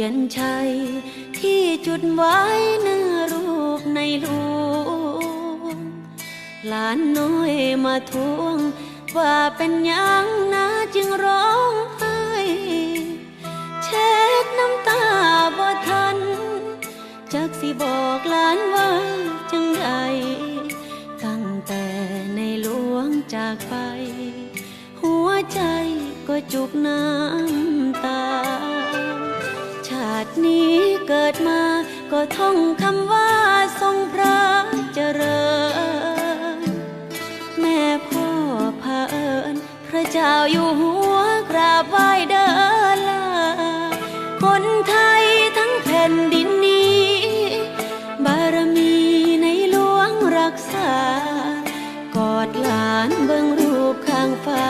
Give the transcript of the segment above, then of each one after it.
ียนชัย ที่จุดไว้หน้ารูปในหลวงหลานน้อยมาทวง ว่าเป็นยังนะจึงร้องไห้เช็ดน้ำตาบ่ทัน จักสิบอกหลานว่าจังใดตั้งแต่ในหลวงจากไป หัวใจก็จุกน้ำตาาตินี้เกิดมาก็ท่องคำว่าทรงพระเจริญ แม่พ่อพาเอิญพระเจ้าอยู่หัวกราบไหว้เดินลาคนไทยทั้งแผ่นดินนี้ บารมีในหลวงรักษา กอดหลานเบิ่งรูปข้างฟ้า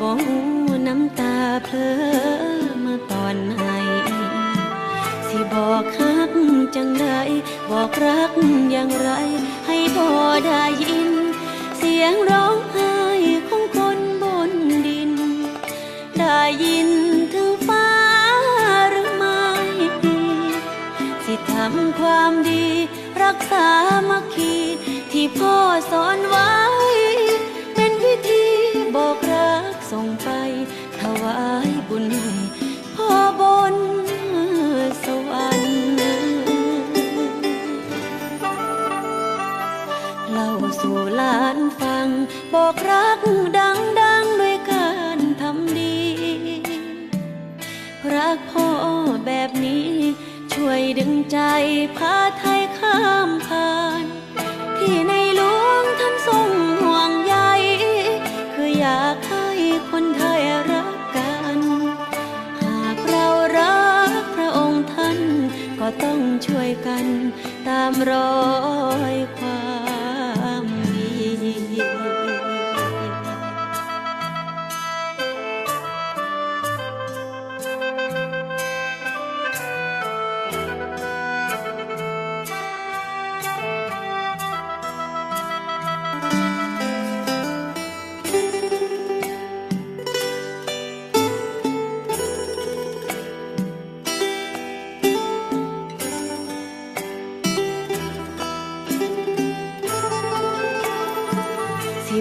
บ่หูน้ำตาเพล บอกฮักจังใดบอกรักอย่างไร ให้พ่อได้ยิน เสียงร้องไห้ของคนบนดิน ได้ยินถึงฟ้าหรือไม่สิทำความดี รักษามัคคีที่พ่อสอนไว้ เป็นวิธีบอกรักส่งไปถวายบุญให้พ่อบนส เล่าสู่หลานฟัง บอกรักดังๆด้วยการทำดี รักพ่อแบบนี้ ช่วยดึงใจพาไทยข้ามผ่าน ที่ในหลวงท่านทรงห่วงใยคืออยากให้คนไทยรักกัน หากเรารักพระองค์ท่านก็ต้องช่วยกันตามรอยความ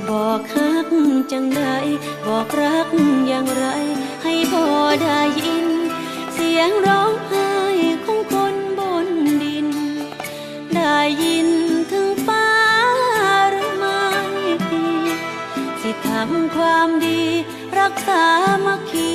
บอกฮักจังใดบอกรักอย่างไร ให้พ่อได้ยิน เสียงร้องไห้ของคนบนดิน ได้ยินถึงฟ้าหรือไม่สิทำความดี รักษามัคคี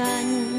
กัน